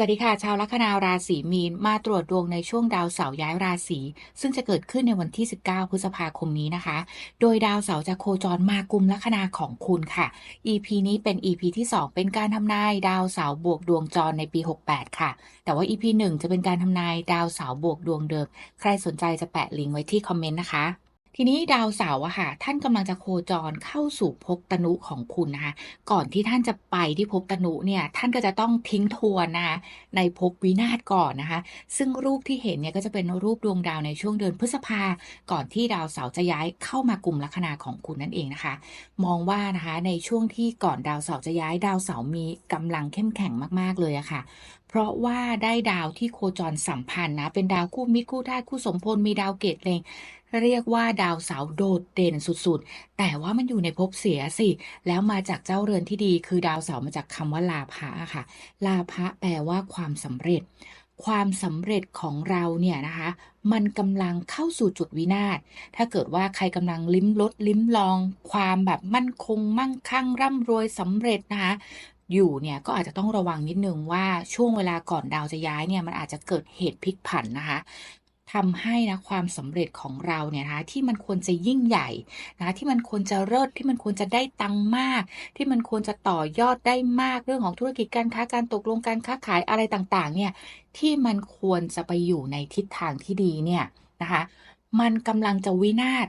สวัสดีค่ะ ชาวลัคนาราศีมีนมาตรวจดวงในช่วงดาวเสาร์ย้ายราศีซึ่งจะเกิดขึ้นในวันที่ 19 พฤษภาคมนี้นะคะ โดยดาวเสาร์จะโคจรมากุมลัคนาของคุณค่ะ EP นี้เป็น EP ที่ 2 เป็นการทำนายดาวเสาร์บวกดวงจรในปี 68 ค่ะ แต่ว่า EP 1 จะเป็นการทำนายดาวเสาร์บวกดวงเดิม ใครสนใจจะแปะลิงก์ไว้ที่คอมเมนต์นะคะ ทีนี้ดาวเสาร์อะค่ะ ท่านกำลังจะโคจรเข้าสู่ภพตนุของคุณนะคะ ก่อนที่ท่านจะไปที่ภพตนุเนี่ย ท่านก็จะต้องทิ้งทวนนะคะในภพวินาศก่อนนะคะ ซึ่งรูปที่เห็นเนี่ยก็จะเป็นรูปดวงดาวในช่วงเดือนพฤษภา ก่อนที่ดาวเสาร์จะย้ายเข้ามากลุ่มลัคนาของคุณนั่นเองนะคะ มองว่านะคะในช่วงที่ก่อนดาวเสาร์จะย้ายดาวเสาร์มีกำลังเข้มแข็งมาก ๆเลยอะค่ะเพราะว่าได้ดาวที่โคจรสัมพันธ์นะ เป็นดาวคู่มิตรคู่ธาตุคู่สมพลมีดาวเกตเลง เรียกว่าดาวเสาร์โดดเด่นสุดๆ แต่ว่ามันอยู่ในภพเสียสิ แล้วมาจากเจ้าเรือนที่ดี คือดาวเสาร์มาจากคำว่าลาภะค่ะ ลาภะแปลว่าความสำเร็จ ความสำเร็จของเราเนี่ยนะคะ มันกำลังเข้าสู่จุดวินาศ ถ้าเกิดว่าใครกำลังลิ้มรสลิ้มลอง ความแบบมั่นคง มั่งคั่งร่ำรวยสำเร็จนะคะอยู่เนี่ยก็อาจจะต้องระวังนิดนึงว่าช่วงเวลาก่อนดาวจะย้ายเนี่ยมันอาจจะเกิดเหตุพลิกผันนะคะ ทำให้นะความสำเร็จของเราเนี่ยนะคะที่มันควรจะยิ่งใหญ่นะที่มันควรจะเลิศที่มันควรจะได้ตังมาก ที่มันควรจะต่อยอดได้มากเรื่องของธุรกิจการค้าการตกลงการค้าขายอะไรต่างๆเนี่ยที่มันควรจะไปอยู่ในทิศทางที่ดีเนี่ยนะคะมันกำลังจะวินาศ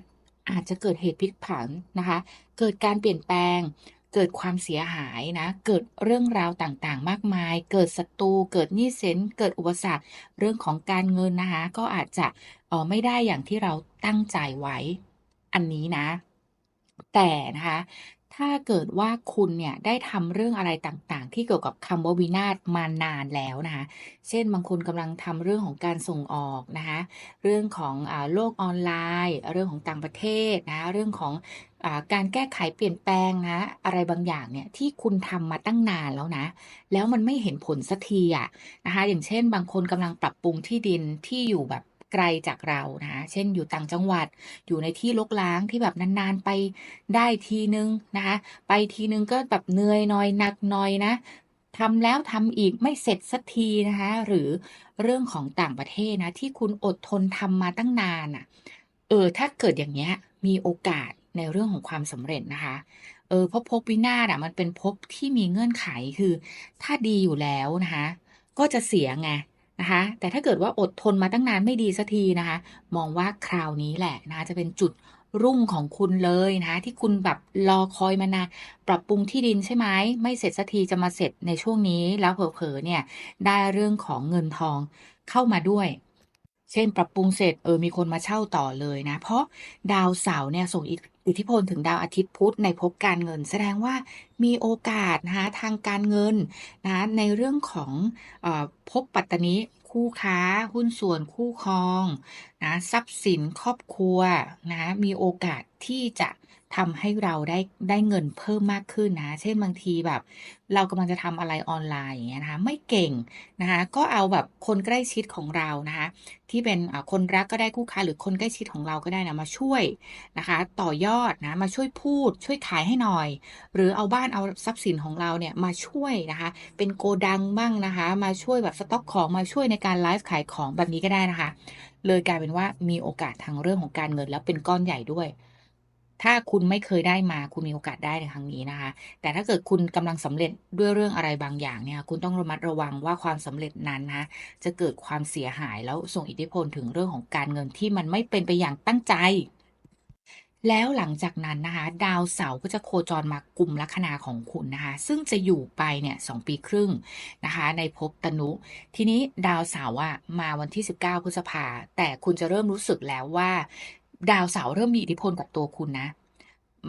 อาจจะเกิดเหตุพลิกผันนะคะ เกิดการเปลี่ยนแปลง เกิดความเสียหายนะ เกิดเรื่องราวต่างๆ มากมาย เกิดศัตรู เกิดหนี้สินเกิดอุปสรรค เรื่องของการเงินนะคะ ก็อาจจะออไม่ได้อย่างที่เราตั้งใจไว้ อันนี้นะ แต่นะคะ ถ้าเกิดว่าคุณเนี่ยได้ทำเรื่องอะไรต่างๆ ที่เกี่ยวกับคำว่าวินาศมานานแล้วนะคะเช่นบางคนกำลังทำเรื่องของการส่งออกนะคะเรื่องของอโลกออนไลน์ เรื่องของต่างประเทศนะเรื่องของอการแก้ไขเปลี่ยนแปลงนะอะไรบางอย่างเนี่ยที่คุณทำมาตั้งนานแล้วนะ แล้วมันไม่เห็นผลสักทีอะนะคะอย่างเช่น บางคนกำลังปรับปรุงที่ดินที่อยู่แบบ ไกลจากเรานะคะเช่นอยู่ต่างจังหวัดอยู่ในที่รกร้างที่แบบนานๆไปได้ทีนึงนะคะไปทีนึงก็แบบเหนื่อยหน่อยหนักหน่อยนะทำแล้วทำอีกไม่เสร็จสักทีนะคะหรือเรื่องของต่างประเทศนะที่คุณอดทนทำมาตั้งนานอะเออถ้าเกิดอย่างเงี้ยมีโอกาสในเรื่องของความสำเร็จนะคะเออเพราะภพวินาศอะมันเป็นภพที่มีเงื่อนไขคือ ถ้าดีอยู่แล้วนะคะก็จะเสียไง นะคะ แต่ถ้าเกิดว่าอดทนมาตั้งนานไม่ดีสักทีนะคะ มองว่าคราวนี้แหละนะคะจะเป็นจุดรุ่งของคุณเลยนะที่คุณแบบรอคอยมานานปรับปรุงที่ดินใช่ไหมไม่เสร็จสักทีจะมาเสร็จในช่วงนี้แล้วเผลอๆเนี่ยได้เรื่องของเงินทองเข้ามาด้วย เช่น ปรับปรุงเสร็จเออมีคนมาเช่าต่อเลยนะ เพราะดาวเสาร์เนี่ยส่ง อิทธิพลถึงดาวอาทิตย์พุธในภพการเงิน แสดงว่ามีโอกาสนะคะทางการเงินนะในเรื่องของออภพปัตตานีคู่ค้า หุ้นส่วนคู่ครองนะทรัพย์สินครอบครัวนะมีโอกาสที่จะ ทำให้เราได้ได้เงินเพิ่มมากขึ้นนะ เช่นบางทีแบบ เรากำลังจะทำอะไรออนไลน์อย่างเงี้ยนะคะ ไม่เก่งนะคะ ก็เอาแบบคนใกล้ชิดของเรานะคะ ที่เป็นคนรักก็ได้คู่ค้าหรือคนใกล้ชิดของเราก็ได้นะมาช่วยนะคะ ต่อยอดนะมาช่วยพูด ช่วยขายให้หน่อย หรือเอาบ้านเอาทรัพย์สินของเราเนี่ยมาช่วยนะคะ เป็นโกดังบ้างนะคะ มาช่วยแบบสต็อกของมาช่วยในการไลฟ์ขายของแบบนี้ก็ได้นะคะ เลยกลายเป็นว่ามีโอกาสทางเรื่องของการเงินแล้วเป็นก้อนใหญ่ด้วย ถ้าคุณไม่เคยได้มาคุณมีโอกาสได้ในครั้งนี้นะคะ แต่ถ้าเกิดคุณกำลังสำเร็จด้วยเรื่องอะไรบางอย่างเนี่ย คุณต้องระมัดระวังว่าความสำเร็จนั้นนะจะเกิดความเสียหายแล้วส่งอิทธิพลถึงเรื่องของการเงินที่มันไม่เป็นไปอย่างตั้งใจ แล้วหลังจากนั้นนะคะ ดาวเสาร์ก็จะโคจรมากลุ่มลัคนาของคุณนะคะ ซึ่งจะอยู่ไปเนี่ยสองปีครึ่งนะคะ ในภพตนุ ทีนี้ดาวเสาร์อะมาวันที่ 19 พฤษภาแต่คุณจะเริ่มรู้สึกแล้วว่า ดาวเสาร์เริ่มมีอิทธิพลกับตัวคุณนะ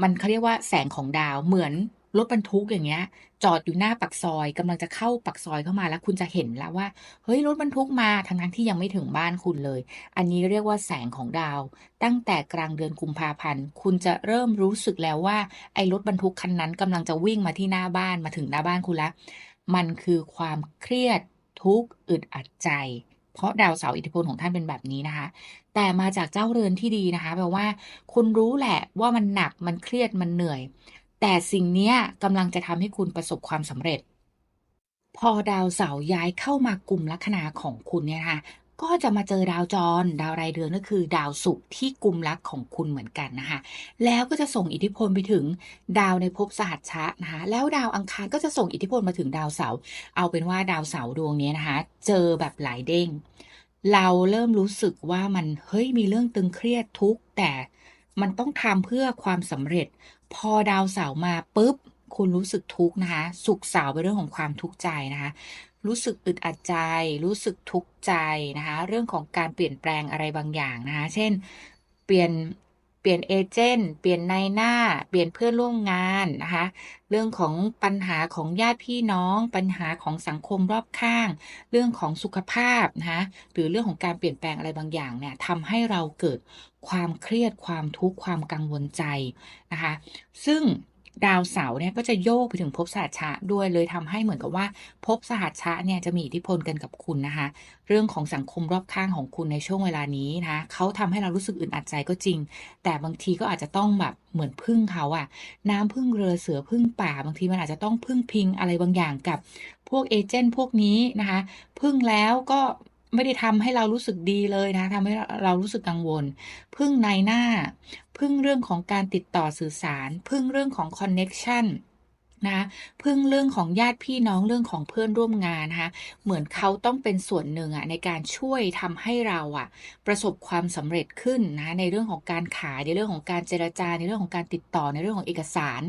มันเขาเรียกว่าแสงของดาวเหมือนรถบรรทุกอย่างเงี้ย จอดอยู่หน้าปากซอยกำลังจะเข้าปากซอยเข้ามาแล้วคุณจะเห็นแล้วว่า เฮ้ยรถบรรทุกมาทั้งนั้นที่ยังไม่ถึงบ้านคุณเลย อันนี้เรียกว่าแสงของดาว ตั้งแต่กลางเดือนกุมภาพันธ์ คุณจะเริ่มรู้สึกแล้วว่า ไอ้รถบรรทุกคันนั้นกำลังจะวิ่งมาที่หน้าบ้านมาถึงหน้าบ้านคุณล้วมันคือความเครียดทุกข์อึดอัดใจ เพราะดาวเสาร์อิทธิพลของท่านเป็นแบบนี้นะคะ แต่มาจากเจ้าเรือนที่ดีนะคะแปลว่า คุณรู้แหละว่ามันหนักมันเครียดมันเหนื่อย แต่สิ่งนี้กำลังจะทำให้คุณประสบความสำเร็จพอดาวเสาร์ย้ายเข้ามากลุ่มลัคนาของคุณเนี่ยนะคะ ก็จะมาเจอดาวจร ดาวรายเดือนก็คือ ดาวศุกร์ที่กลุ่มลักของคุณเหมือนกันนะคะ แล้วก็จะส่งอิทธิพลไปถึงดาวในภพสหัชชะนะคะแล้วดาวอังคารก็จะส่งอิทธิพลมาถึงดาวเสาร์เอาเป็นว่าดาวเสาร์ดวงนี้นะคะ เจอแบบหลายเด้ง เราเริ่มรู้สึกว่ามันเฮ้ยมีเรื่องตึงเครียดทุกแต่มันต้องทำเพื่อความสำเร็จ พอดาวเสาร์มาปุ๊บคุณรู้สึกทุกข์นะคะ สุขเสาร์เป็นเรื่องของความทุกข์ใจนะคะ รู้สึกอึดอัดใจ รู้สึกทุกข์ใจนะคะ เรื่องของการเปลี่ยนแปลงอะไรบางอย่างนะคะ เช่น เปลี่ยนเปลี่ยนเอเจนต์เปลี่ยนนายหน้า เปลี่ยนเพื่อนร่วมงานนะคะ เรื่องของปัญหาของญาติพี่น้อง ปัญหาของสังคมรอบข้าง เรื่องของสุขภาพนะคะหรือเรื่องของการเปลี่ยนแปลงอะไรบางอย่างเนี่ยทำให้เราเกิดความเครียดความทุกข์ความกังวลใจนะคะ ซึ่ง ดาวเสาเนี่ยก็จะโยกไปถึงภพสหัชชะด้วยเลยทำให้เหมือนกับว่าภพสหัชชะเนี่ยจะมีอิทธิพลกันกับคุณนะคะ เรื่องของสังคมรอบข้างของคุณในช่วงเวลานี้นะะเขาทำให้เรารู้สึกอึดอัดใจก็จริง แต่บางทีก็อาจจะต้องแบบเหมือนพึ่งเขาอะน้ำพึ่งเรือเสือพึ่งป่า บางทีมันอาจจะต้องพึ่งพิงอะไรบางอย่างกับพวกเอเจนต์พวกนี้นะคะ พึ่งแล้วก็ ไม่ได้ทำให้เรารู้สึกดีเลยนะทำให้เรารู้สึกกังวล พึ่งในหน้า พึ่งเรื่องของการติดต่อสื่อสาร พึ่งเรื่องของคอนเน็กชันนะพึ่งเรื่องของญาติพี่น้องเรื่องของเพื่อนร่วมงานนะคะเหมือนเขาต้องเป็นส่วนหนึ่งอะในการช่วยทำให้เราอะ ประสบความสำเร็จขึ้นนะในเรื่องของการขายในเรื่องของการเจรจาในเรื่องของการติดต่อในเรื่องของเอกสาร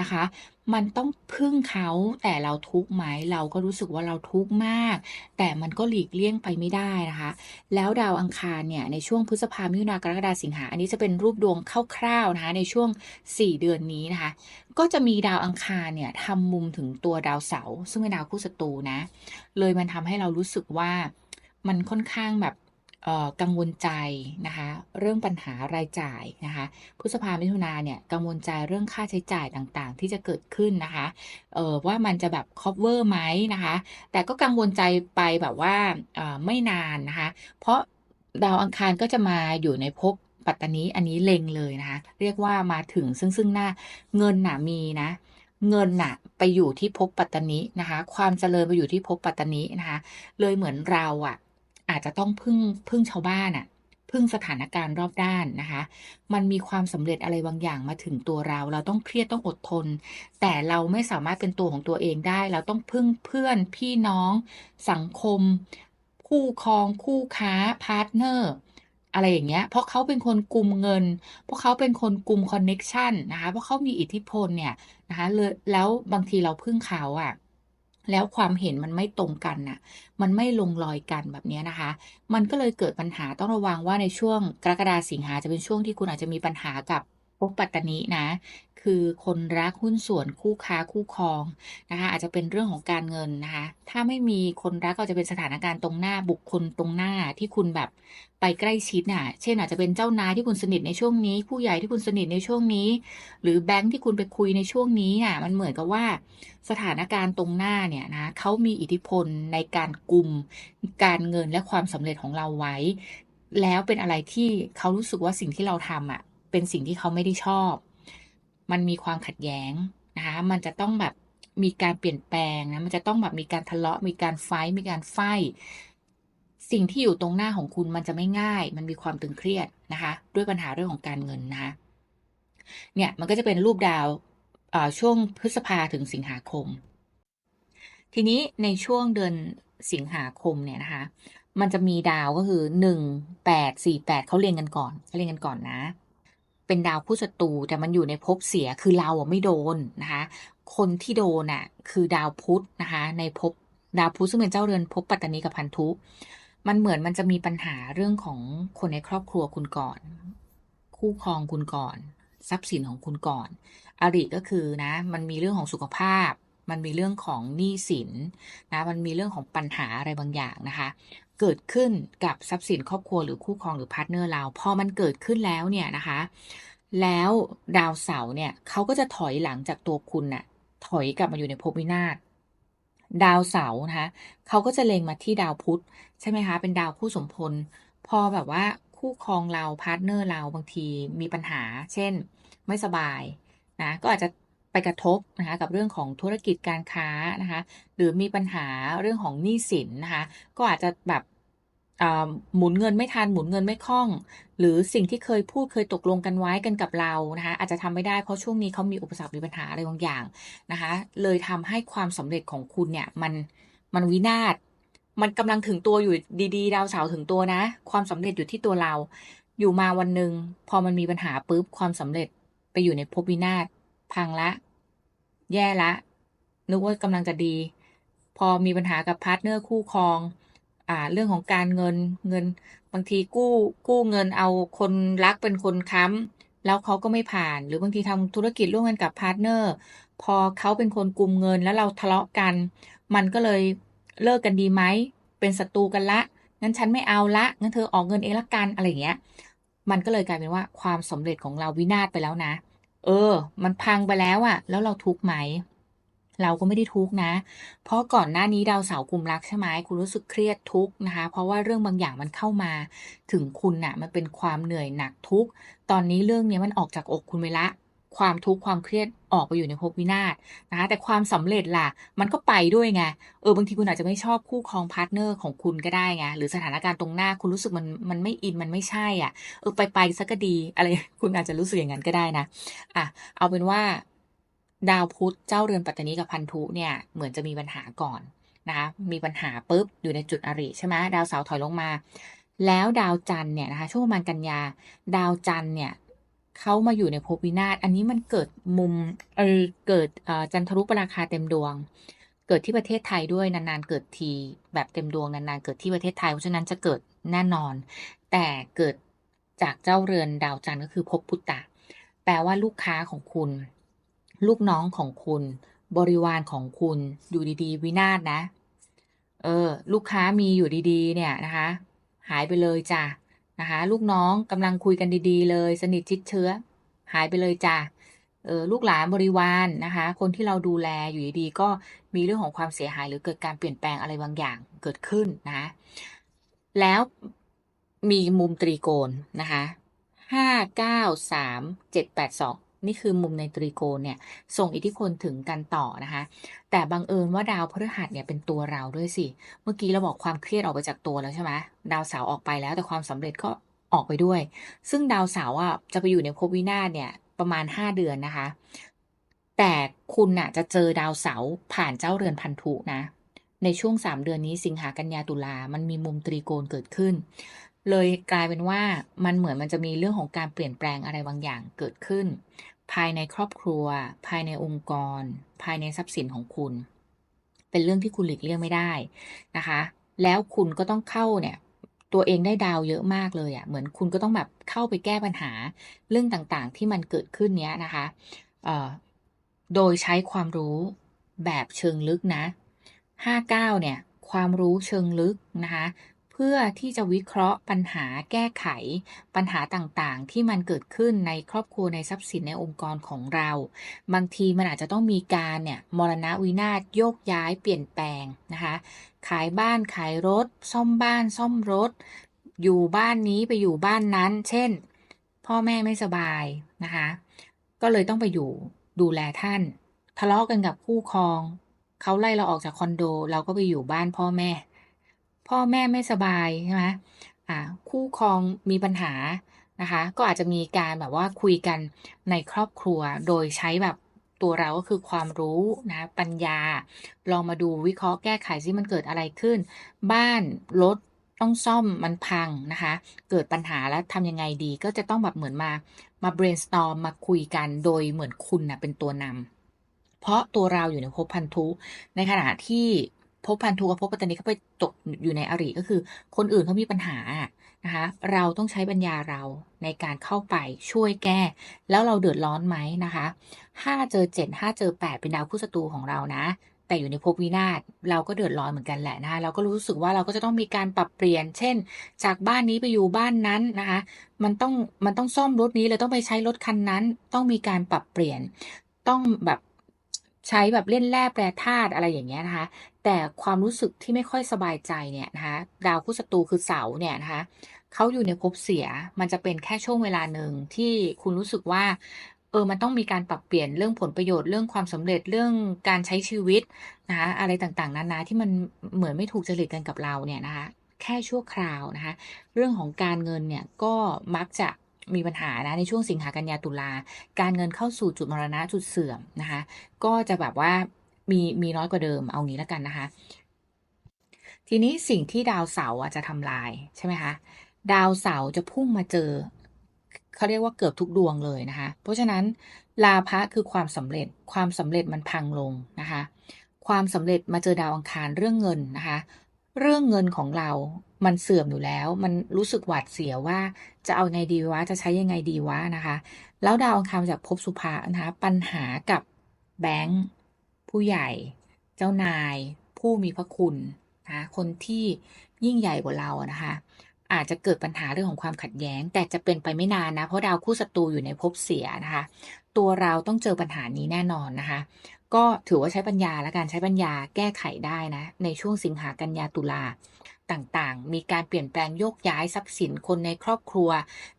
นะคะ มันต้องพึ่งเขาแต่เราทุกข์ไหมเราก็รู้สึกว่าเราทุกข์มาก แต่มันก็หลีกเลี่ยงไปไม่ได้นะคะ แล้วดาวอังคารเนี่ยในช่วงพฤษภามิถุนากรกฎาสิงหาอันนี้จะเป็นรูปดวงคร่าวๆนะคะในช่วง 4 เดือนนี้นะคะ ก็จะมีดาวอังคารเนี่ยทำมุมถึงตัวดาวเสาร์ซึ่งเป็นดาวคู่ศัตรูนะ เลยมันทำให้เรารู้สึกว่ามันค่อนข้างแบบ กังวลใจนะคะ เรื่องปัญหารายจ่ายนะคะพฤษภามิถุนาเนี่ยกังวลใจเรื่องค่าใช้จ่ายต่างๆ ที่จะเกิดขึ้นนะคะเออว่ามันจะแบบ cover ไหมนะคะ แต่ก็กังวลใจไปแบบว่าไม่นานนะคะ เพราะดาวอังคารก็จะมาอยู่ในภพปัตตานีอันนี้เล็งเลยนะคะ เรียกว่ามาถึงซึ่งซึ่งหน้าเงินหน่ะมีนะเงินน่ะไปอยู่ที่ภพปัตตานีนะคะ ความเจริญไปอยู่ที่ภพปัตตานีนะคะ เลยเหมือนเราอะ อาจจะต้องพึ่งพึ่งชาวบ้านอะพึ่งสถานการณ์รอบด้านนะคะ มันมีความสำเร็จอะไรบางอย่างมาถึงตัวเรา เราต้องเครียดต้องอดทน แต่เราไม่สามารถเป็นตัวของตัวเองได้ เราต้องพึ่งเพื่อนพี่น้อง สังคม คู่ครอง คู่ค้า พาร์ทเนอร์ อะไรอย่างเงี้ย เพราะเขาเป็นคนกลุ่มเงิน เพราะเขาเป็นคนกลุ่มคอนเน็กชันนะคะ เพราะเขามีอิทธิพลเนี่ยนะคะแล้วบางทีเราพึ่งเขาอะ แล้วความเห็นมันไม่ตรงกันน่ะ มันไม่ลงรอยกันแบบนี้นะคะ มันก็เลยเกิดปัญหาต้องระวังว่าในช่วงกรกฎาสิงหาจะเป็นช่วงที่คุณอาจจะมีปัญหากับปัตตานีนะ คือคนรักหุ้นส่วนคู่ค้าคู่ครองนะคะอาจจะเป็นเรื่องของการเงินนะคะถ้าไม่มีคนรักก็จะเป็นสถานการณ์ตรงหน้าบุคคลตรงหน้าที่คุณแบบไปใกล้ชิดน่ะ เช่นอาจจะเป็นเจ้านายที่คุณสนิทในช่วงนี้ ผู้ใหญ่ที่คุณสนิทในช่วงนี้ หรือแบงค์ที่คุณไปคุยในช่วงนี้น่ะมันเหมือนกับว่าสถานการณ์ตรงหน้าเนี่ยนะเขามีอิทธิพลในการกลุ่มการเงินและความสำเร็จของเราไว้ แล้วเป็นอะไรที่เขารู้สึกว่าสิ่งที่เราทำอะเป็นสิ่งที่เขาไม่ได้ชอบ มันมีความขัดแย้งนะคะ มันจะต้องแบบมีการเปลี่ยนแปลงนะ มันจะต้องแบบมีการทะเลาะ มีการไฟมีการไฟ สิ่งที่อยู่ตรงหน้าของคุณมันจะไม่ง่าย มันมีความตึงเครียดนะคะ ด้วยปัญหาเรื่องของการเงินนะคะ เนี่ยมันก็จะเป็นรูปดาวช่วงพฤษภาถึงสิงหาคม ทีนี้ในช่วงเดือนสิงหาคมเนี่ยนะคะ มันจะมีดาวก็คือหนึ่งแปดสี่แปดเขาเรียงกันก่อนเขาเรียงกันก่อนนะ เป็นดาวผู้ศัตรูแต่มันอยู่ในภพเสียคือเราไม่โดนนะคะ คนที่โดนอะคือดาวพุธนะคะ ในภพดาวพุธซึ่งเป็นเจ้าเรือนภพปัตตานีกับพันธุ มันเหมือนมันจะมีปัญหาเรื่องของคนในครอบครัวคุณก่อน คู่ครองคุณก่อน ทรัพย์สินของคุณก่อน อริก็คือนะ มันมีเรื่องของสุขภาพ มันมีเรื่องของหนี้สินนะ มันมีเรื่องของปัญหาอะไรบางอย่างนะคะ เกิดขึ้นกับทรัพย์สินครอบครัวหรือคู่ครองหรือพาร์ทเนอร์เรา พอมันเกิดขึ้นแล้วเนี่ยนะคะ แล้วดาวเสาร์เนี่ยเขาก็จะถอยหลังจากตัวคุณน่ะถอยกลับมาอยู่ในภพวินาศดาวเสาร์นะคะเขาก็จะเล็งมาที่ดาวพุธใช่ไหมคะ เป็นดาวคู่สมพล พอแบบว่าคู่ครองเราพาร์ทเนอร์เราบางทีมีปัญหา เช่น ไม่สบายนะก็อาจจะไปกระทบนะคะกับเรื่องของธุรกิจการค้านะคะ หรือมีปัญหาเรื่องของหนี้สินนะคะ ก็อาจจะแบบ หมุนเงินไม่ทันหมุนเงินไม่คล่อง หรือสิ่งที่เคยพูดเคยตกลงกันไว้กันกับเรานะคะอาจจะทำไม่ได้เพราะช่วงนี้เขามีอุปสรรคมีปัญหาอะไรบางอย่างนะคะเลยทำให้ความสำเร็จของคุณเนี่ยมันมันวินาศมันกำลังถึงตัวอยู่ดีๆ ดาวเสาถึงตัวนะ ความสำเร็จอยู่ที่ตัวเรา อยู่มาวันหนึ่งพอมันมีปัญหาปุ๊บความสำเร็จไปอยู่ในภพวินาศพังละ แย่ละ นึกว่ากำลังจะดี พอมีปัญหากับพาร์ทเนอร์คู่ครอง อ่าเรื่องของการเงินเงิน บางทีกู้กู้เงินเอาคนรักเป็นคนค้ำแล้วเขาก็ไม่ผ่าน หรือบางทีทำธุรกิจร่วมกันกับพาร์ทเนอร์พอเขาเป็นคนกลุ่มเงินแล้วเราทะเลาะกัน มันก็เลยเลิกกันดีไหมเป็นศัตรูกันละงั้นฉันไม่เอาละงั้นเธอออกเงินเองละกันอะไรอย่างเงี้ย มันก็เลยกลายเป็นว่าความสำเร็จของเราวินาศไปแล้วนะ เออ มันพังไปแล้วอะแล้วเราทุกข์ไหม เราก็ไม่ได้ทุกนะ เพราะก่อนหน้านี้ดาวเสาร์กุมรักใช่ไหมคุณรู้สึกเครียดทุกนะคะ เพราะว่าเรื่องบางอย่างมันเข้ามา ถึงคุณน่ะมันเป็นความเหนื่อยหนักทุก ตอนนี้เรื่องนี้มันออกจากอกคุณไปละ ความทุกข์ความเครียดออกไปอยู่ในภพวินาศนะคะ แต่ความสำเร็จล่ะ มันก็ไปด้วยไง เออบางทีคุณอาจจะไม่ชอบคู่ครองพาร์ทเนอร์ของคุณก็ได้ไง หรือสถานการณ์ตรงหน้าคุณรู้สึกมันมันไม่อินมันไม่ใช่อะ เออไปไปสักก็ดี อะไร คุณอาจจะรู้สึกอย่างนั้นก็ได้นะ อะ เอาเป็นว่า ดาวพุธเจ้าเรือนปัตตานีกับพันธุเนี่ยเหมือนจะมีปัญหาก่อนนะคะมีปัญหาปุ๊บอยู่ในจุดอริใช่ไหมดาวเสาร์ถอยลงมา แล้วดาวจันทร์เนี่ยนะคะช่วงประมาณกันยา ดาวจันทร์เนี่ยเขามาอยู่ในภพวินาศอันนี้มันเกิดมุมเออเกิดจันทรุปราคาเต็มดวง เกิดที่ประเทศไทยด้วยนานๆเกิดทีแบบเต็มดวงนานๆเกิดที่ประเทศไทยเพราะฉะนั้นจะเกิดแน่นอน แต่เกิดจากเจ้าเรือนดาวจันทร์ก็คือภพพุตตะแปลว่าลูกค้าของคุณ ลูกน้องของคุณ บริวารของคุณอยู่ดีๆ วินาศนะ เออ ลูกค้ามีอยู่ดีๆ เนี่ยนะคะ หายไปเลยจ้ะนะคะ ลูกน้องกำลังคุยกันดีๆ เลย สนิทชิดเชื้อ หายไปเลยจ้ะเออลูกหลานบริวารนะคะ คนที่เราดูแลอยู่ดีๆก็มีเรื่องของความเสียหายหรือเกิดการเปลี่ยนแปลงอะไรบางอย่างเกิดขึ้นนะแล้วมีมุมตรีโกณนะคะห้าเก้าสามเจ็ดแปดสอง นี่คือมุมในตรีโกณเนี่ยส่งอิทธิพลถึงกันต่อนะคะ แต่บังเอิญว่าดาวพฤหัสเนี่ยเป็นตัวเราด้วยสิ เมื่อกี้เราบอกความเครียดออกไปจากตัวแล้วใช่ไหมดาวเสาร์ออกไปแล้ว แต่ความสำเร็จก็ออกไปด้วย ซึ่งดาวเสาร์อะจะไปอยู่ในภพวินาศเนี่ยประมาณห้าเดือนนะคะ แต่คุณน่ะจะเจอดาวเสาร์ผ่านเจ้าเรือนพันธุนะ ในช่วงสามเดือนนี้สิงหากันยาตุลา มันมีมุมตรีโกณเกิดขึ้น เลยกลายเป็นว่ามันเหมือนมันจะมีเรื่องของการเปลี่ยนแปลงอะไรบางอย่างเกิดขึ้น ภายในครอบครัว ภายในองค์กร ภายในทรัพย์สินของคุณ เป็นเรื่องที่คุณหลีกเลี่ยงไม่ได้นะคะ แล้วคุณก็ต้องเข้าเนี่ยตัวเองได้ดาวเยอะมากเลยอะ่ะเหมือนคุณก็ต้องแบบเข้าไปแก้ปัญหาเรื่องต่างๆ ที่มันเกิดขึ้นเนี้ยนะคะโดยใช้ความรู้แบบเชิงลึกนะ 59 เนี่ย ความรู้เชิงลึกนะคะ เพื่อที่จะวิเคราะห์ปัญหาแก้ไข ปัญหาต่างๆ ที่มันเกิดขึ้นในครอบครัวในทรัพย์สินในองค์กรของเรา บางทีมันอาจจะต้องมีการเนี่ยมรณะวินาศโยกย้ายเปลี่ยนแปลงนะคะขายบ้านขายรถ ซ่อมบ้านซ่อมรถ อยู่บ้านนี้ไปอยู่บ้านนั้น เช่น พ่อแม่ไม่สบายนะคะก็เลยต้องไปอยู่ดูแลท่าน ทะเลาะกันกับคู่ครองเขาไล่เราออกจากคอนโด เราก็ไปอยู่บ้านพ่อแม่ พ่อแม่ไม่สบายใช่ไหมอ่าคู่ครองมีปัญหานะคะ ก็อาจจะมีการแบบว่าคุยกันในครอบครัวโดยใช้แบบตัวเราก็คือความรู้นะปัญญา ลองมาดูวิเคราะห์แก้ไขซิมันเกิดอะไรขึ้น บ้านรถต้องซ่อมมันพังนะคะ เกิดปัญหาแล้วทำยังไงดี ก็จะต้องแบบเหมือนมามา brainstorm มาคุยกันโดยเหมือนคุณนะเป็นตัวนำเพราะตัวเราอยู่ในภพพันธุ ในขณะที่ ภพพันธุกับภพปัตตานีเขาไปตกอยู่ในอริก็คือ คนอื่นเขามีปัญหานะคะ เราต้องใช้ปัญญาเราในการเข้าไปช่วยแก้ แล้วเราเดือดร้อนไหมนะคะห้าเจอเจ็ดห้าเจอแปดเป็นดาวคู่ศัตรูของเรานะ แต่อยู่ในภพวินาศเราก็เดือดร้อนเหมือนกันแหละนะคะเราก็รู้สึกว่าเราก็จะต้องมีการปรับเปลี่ยน เช่น จากบ้านนี้ไปอยู่บ้านนั้นนะคะ มันต้องมันต้องซ่อมรถนี้เลยต้องไปใช้รถคันนั้น ต้องมีการปรับเปลี่ยนต้องแบบใช้แบบเล่นแร่แปรธาตุอะไรอย่างเงี้ยนะคะ แต่ความรู้สึกที่ไม่ค่อยสบายใจเนี่ยนะคะดาวคู่ศัตรูคือเสาเนี่ยนะคะเขาอยู่ในภพเสียมันจะเป็นแค่ช่วงเวลาหนึ่งที่คุณรู้สึกว่าเออ มันต้องมีการปรับเปลี่ยนเรื่องผลประโยชน์ เรื่องความสำเร็จ เรื่องการใช้ชีวิตนะคะอะไรต่างๆ นานาที่มันเหมือนไม่ถูกจริตกันกับเราเนี่ยนะคะ แค่ชั่วคราวนะคะ เรื่องของการเงินเนี่ยก็มักจะมีปัญหานะในช่วงสิงหากันยาตุลา การเงินเข้าสู่จุดมรณะจุดเสื่อมนะคะ ก็จะแบบว่า มีมีน้อยกว่าเดิมเอางี้แล้วกันนะคะ ทีนี้สิ่งที่ดาวเสาร์จะทำลายใช่ไหมคะดาวเสาร์จะพุ่งมาเจอเขาเรียกว่าเกือบทุกดวงเลยนะคะ เพราะฉะนั้นลาภะคือความสำเร็จ ความสำเร็จมันพังลงนะคะ ความสำเร็จมาเจอดาวอังคารเรื่องเงินนะคะ เรื่องเงินของเรา มันเสื่อมอยู่แล้ว มันรู้สึกหวาดเสียวว่าจะเอาไงดีวะ จะใช้ยังไงดีวะนะคะ แล้วดาวอังคารจากภพสุภะนะคะ ปัญหากับแบงค์ ผู้ใหญ่ เจ้านาย ผู้มีพระคุณนะคะคนที่ยิ่งใหญ่กว่าเราอะนะคะ อาจจะเกิดปัญหาเรื่องของความขัดแย้ง แต่จะเป็นไปไม่นานนะเพราะดาวคู่ศัตรูอยู่ในภพเสียนะคะ ตัวเราต้องเจอปัญหานี้แน่นอนนะคะ ก็ถือว่าใช้ปัญญาและการใช้ปัญญาแก้ไขได้นะ ในช่วงสิงหากันยาตุลาต่างๆ มีการเปลี่ยนแปลงโยกย้ายทรัพย์สินคนในครอบครัว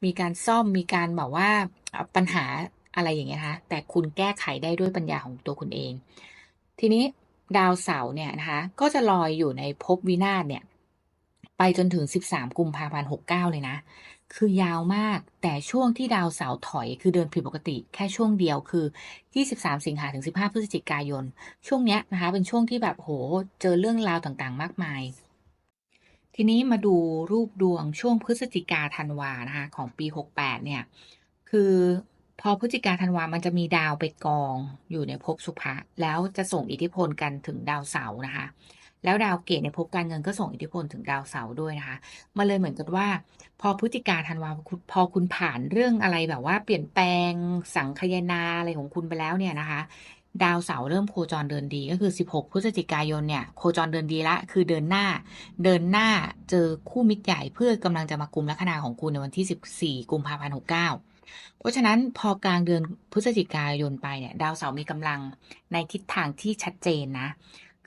มีการซ่อม มีการแบบว่าปัญหาอะไรอย่างเงี้ยนะคะ แต่คุณแก้ไขได้ด้วยปัญญาของตัวคุณเอง ทีนี้ดาวเสาร์เนี่ยนะคะ ก็จะลอยอยู่ในภพวินาศเนี่ย ไปจนถึง 13 กุมภาพันธ์69 เลยนะ คือยาวมากแต่ช่วงที่ดาวเสาร์ถอยคือเดินผิดปกติ แค่ช่วงเดียวคือ 23 สิงหาถึง 15 พฤศจิกายน ช่วงเนี้ยนะคะ เป็นช่วงที่แบบโหเจอเรื่องราวต่างๆ มากมาย ทีนี้มาดูรูปดวงช่วงพฤศจิกาธันวานะคะของปี 68 เนี่ย คือ พอพฤศจิกาธันวามันจะมีดาวไปกองอยู่ในภพสุภะแล้วจะส่งอิทธิพลกันถึงดาวเสาร์นะคะ แล้วดาวเกตในภพการเงินก็ส่งอิทธิพลถึงดาวเสาร์ด้วยนะคะมันเลยเหมือนกับว่า พอพฤศจิกาธันวาพอคุณผ่านเรื่องอะไรแบบว่าเปลี่ยนแปลงสังคายนาอะไรของคุณไปแล้วเนี่ยนะคะ ดาวเสาร์เริ่มโคจรเดินดีก็คือ 16 พฤศจิกายนเนี่ยโคจรเดินดีละคือเดินหน้า เดินหน้าเจอคู่มิตรใหญ่เพื่อกำลังจะมากุมลัคนาของคุณในวันที่ 14 กุมภาพันธ์69 เพราะฉะนั้นพอกลางเดือนพฤศจิกายนไปเนี่ย ดาวเสาร์มีกำลังในทิศทางที่ชัดเจนนะ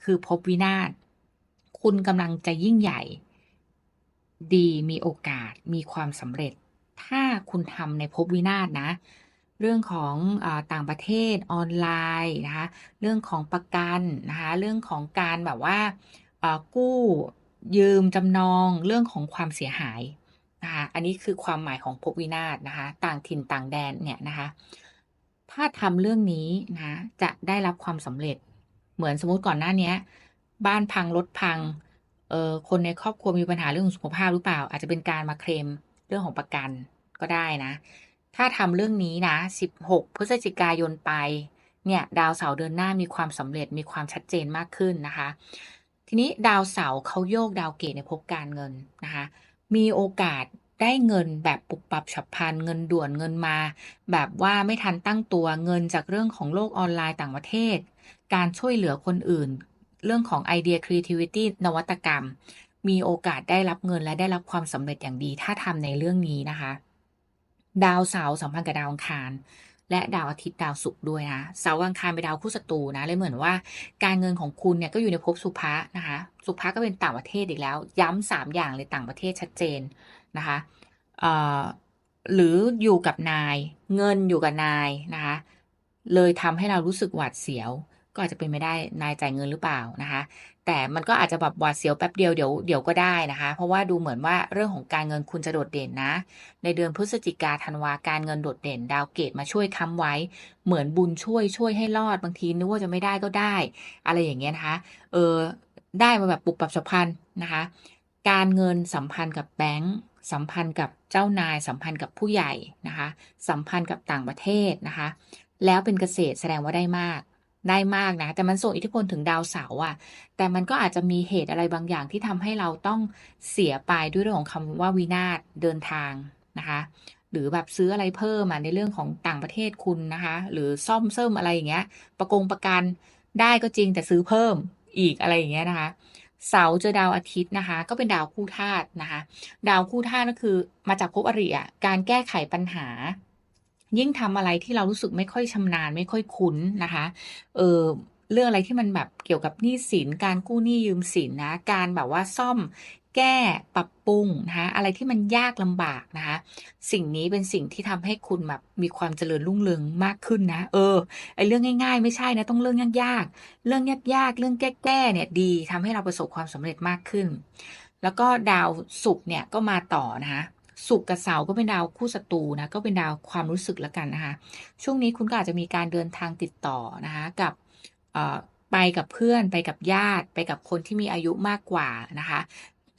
คือภพวินาศคุณกำลังจะยิ่งใหญ่ ดีมีโอกาสมีความสำเร็จ ถ้าคุณทำในภพวินาศนะ เรื่องของอต่างประเทศออนไลน์นะคะ เรื่องของประกันนะคะ เรื่องของการแบบว่ากู้ยืมจำนองเรื่องของความเสียหาย อันนี้คือความหมายของภพวินาศนะคะ ต่างถิ่นต่างแดนเนี่ยนะคะ ถ้าทำเรื่องนี้นะจะได้รับความสำเร็จ เหมือนสมมติก่อนหน้านี้บ้านพังรถพังเออคนในครอบครัวมีปัญหาเรื่องสุขภาพหรือเปล่า อาจจะเป็นการมาเคลมเรื่องของประกันก็ได้นะ ถ้าทำเรื่องนี้นะ 16 พฤศจิกายนไปเนี่ยดาวเสาร์เดินหน้ามีความสำเร็จมีความชัดเจนมากขึ้นนะคะ ทีนี้ดาวเสาร์เขาโยกดาวเกตในภพการเงินนะคะ มีโอกาส ได้เงินแบบปุบปับฉับพลันเงินด่วนเงินมา แบบว่าไม่ทันตั้งตัวเงินจากเรื่องของโลกออนไลน์ต่างประเทศ การช่วยเหลือคนอื่น เรื่องของไอเดีย creativity นวัตกรรม มีโอกาสได้รับเงินและได้รับความสำเร็จอย่างดี ถ้าทำในเรื่องนี้นะคะ ดาวเสาร์สัมพันธ์กับดาวอังคารและดาวอาทิตย์ดาวศุกร์ด้วยนะเสาร์อังคารเป็นดาวคู่ศัตรูนะเลยเหมือนว่าการเงินของคุณเนี่ยก็อยู่ในภพสุภะนะคะ สุภะก็เป็นต่างประเทศอีกแล้ว ย้ำสามอย่างเลยต่างประเทศชัดเจน นะคะหรืออยู่กับนาย เงินอยู่กับนายนะคะเลยทำให้เรารู้สึกหวาดเสียว ก็อาจจะเป็นไม่ได้นายจ่ายเงินหรือเปล่านะคะ แต่มันก็อาจจะแบบหวาดเสียวแป๊บเดียวเดี๋ยวเดี๋ยวก็ได้นะคะ เพราะว่าดูเหมือนว่าเรื่องของการเงินคุณจะโดดเด่นนะ ในเดือนพฤศจิกาธันวาการเงินโดดเด่น ดาวเกตมาช่วยค้ำไว้ เหมือนบุญช่วยช่วยให้รอดบางทีนึกว่าจะไม่ได้ก็ได้ อะไรอย่างเงี้ยนะคะเออได้มาแบบปุบปับฉับพลันนะคะ การเงินสัมพันธ์กับแบงก์ สัมพันธ์กับเจ้านาย สัมพันธ์กับผู้ใหญ่นะคะ สัมพันธ์กับต่างประเทศนะคะ แล้วเป็นเกษตรแสดงว่าได้มาก ได้มากนะ แต่มันส่งอิทธิพลถึงดาวเสาร์อะ แต่มันก็อาจจะมีเหตุอะไรบางอย่างที่ทำให้เราต้องเสียไปด้วยเรื่องของคำว่าวินาศเดินทางนะคะ หรือแบบซื้ออะไรเพิ่มในเรื่องของต่างประเทศคุณนะคะ หรือซ่อมเสริมอะไรอย่างเงี้ย ประกงประกันได้ก็จริงแต่ซื้อเพิ่มอีกอะไรอย่างเงี้ยนะคะ เสาเจอดาวอาทิตย์นะคะ ก็เป็นดาวคู่ธาตุนะคะ ดาวคู่ธาตุก็คือมาจากภพอริยะการแก้ไขปัญหา ยิ่งทำอะไรที่เรารู้สึกไม่ค่อยชำนาญไม่ค่อยคุ้นนะคะ เออเรื่องอะไรที่มันแบบเกี่ยวกับหนี้สินการกู้หนี้ยืมสินนะ การแบบว่าซ่อม แก้ปรับปรุงนะคะอะไรที่มันยากลำบากนะคะ สิ่งนี้เป็นสิ่งที่ทำให้คุณแบบมีความเจริญรุ่งเรืองมากขึ้นนะ เออไอเรื่องง่าย ๆ ไม่ใช่นะต้องเรื่องยากๆเรื่องยากๆเรื่องแก้ๆเนี่ยดีทำให้เราประสบความสำเร็จมากขึ้น แล้วก็ดาวศุกร์เนี่ยก็มาต่อนะคะศุกร์กับเสาร์ก็เป็นดาวคู่ศัตรูนะก็เป็นดาวความรู้สึกแล้วกันนะคะช่วงนี้คุณก็อาจจะมีการเดินทางติดต่อนะคะกับไปกับเพื่อนไปกับญาติ ไปกับคนที่มีอายุมากกว่านะคะ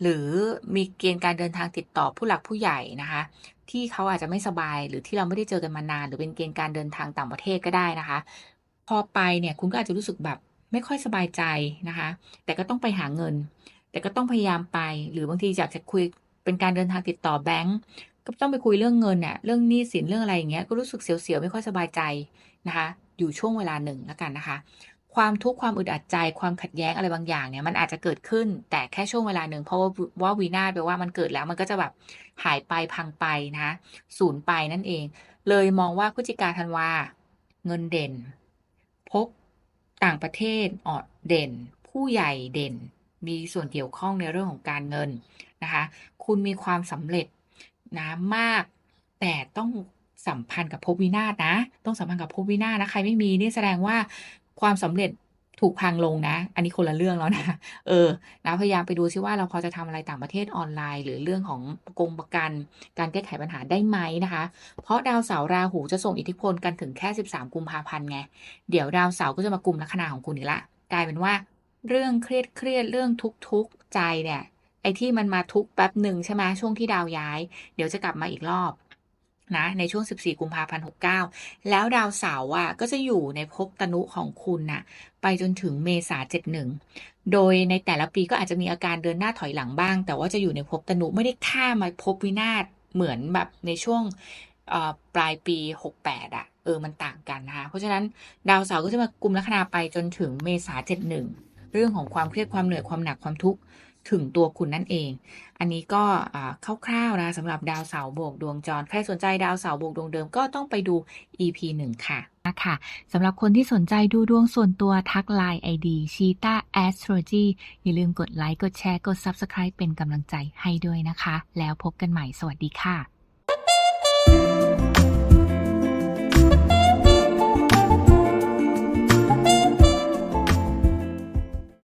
หรือมีเกณฑ์การเดินทางติดต่อผู้หลักผู้ใหญ่นะคะ ที่เขาอาจจะไม่สบายหรือที่เราไม่ได้เจอกันมานาน หรือเป็นเกณฑ์การเดินทางต่างประเทศก็ได้นะคะ พอไปเนี่ยคุณก็อาจจะรู้สึกแบบไม่ค่อยสบายใจนะคะ แต่ก็ต้องไปหาเงิน แต่ก็ต้องพยายามไป หรือบางทีอยากจะคุยเป็นการเดินทางติดต่อแบงก์ก็ต้องไปคุยเรื่องเงินเนี่ยเรื่องหนี้สินเรื่องอะไรอย่างเงี้ยก็รู้สึกเสียวๆไม่ค่อยสบายใจนะคะ อยู่ช่วงเวลาหนึ่งแล้วกันนะคะ ความทุกข์ความอึดอัดใจความขัดแย้งอะไรบางอย่างเนี่ยมันอาจจะเกิดขึ้น แต่แค่ช่วงเวลาหนึ่งเพราะว่าว่าวีนาแปลว่ามันเกิดแล้วมันก็จะแบบหายไปพังไปนะสูญไปนั่นเอง เลยมองว่าพฤศจิกาธันวาเงินเด่น พบต่างประเทศออดเด่น ผู้ใหญ่เด่น มีส่วนเกี่ยวข้องในเรื่องของการเงินนะคะ คุณมีความสำเร็จนะมาก แต่ต้องสัมพันธ์กับภพวินาศนะ ต้องสัมพันธ์กับภพวินาศนะ ใครไม่มีนี่แสดงว่าความสำเร็จถูกพังลงนะ อันนี้คนละเรื่องแล้วนะ เออ นะพยายามไปดูซิว่าเราพอจะทำอะไรต่างประเทศออนไลน์ หรือเรื่องของกงประกัน การแก้ไขปัญหาได้ไหมนะคะ เพราะดาวเสาร์ราหูจะส่งอิทธิพลกันถึงแค่ 13 กุมภาพันธ์ไง เดี๋ยวดาวเสาร์ก็จะมากุมลัคนาของคุณอีกละ กลายเป็นว่า เรื่องเครียดเครียดเรื่องทุกทุกใจเนี่ย ไอ้ที่มันมาทุกแป๊บหนึ่งใช่ไหมช่วงที่ดาวย้าย เดี๋ยวจะกลับมาอีกรอบ นะในช่วง 14 กุมภาพันธ์ 69 แล้วดาวเสาร์อะก็จะอยู่ในภพตนุของคุณน่ะไปจนถึงเมษา71 โดยในแต่ละปีก็อาจจะมีอาการเดินหน้าถอยหลังบ้าง แต่ว่าจะอยู่ในภพตนุไม่ได้ข้ามมาภพวินาศเหมือนแบบในช่วงปลายปี 68อะเออมันต่างกันนะคะ เพราะฉะนั้นดาวเสาร์ก็จะมากุมลัคนาไปจนถึงเมษา71 เรื่องของความเครียดความเหนื่อยความหนักความทุกข์ ถึงตัวคุณนั่นเอง อันนี้ก็คร่าวๆนะสำหรับดาวเสาร์บวกดวงจร ใครสนใจดาวเสาร์บวกดวงเดิมก็ต้องไปดู EP 1 ค่ะค่ะสำหรับคนที่สนใจดูดวงส่วนตัวทักไลน์ ID c h e t a Astrology อย่าลืมกดไลค์ กดแชร์ กด Subscribe เป็นกำลังใจให้ด้วยนะคะ แล้วพบกันใหม่ สวัสดีค่ะ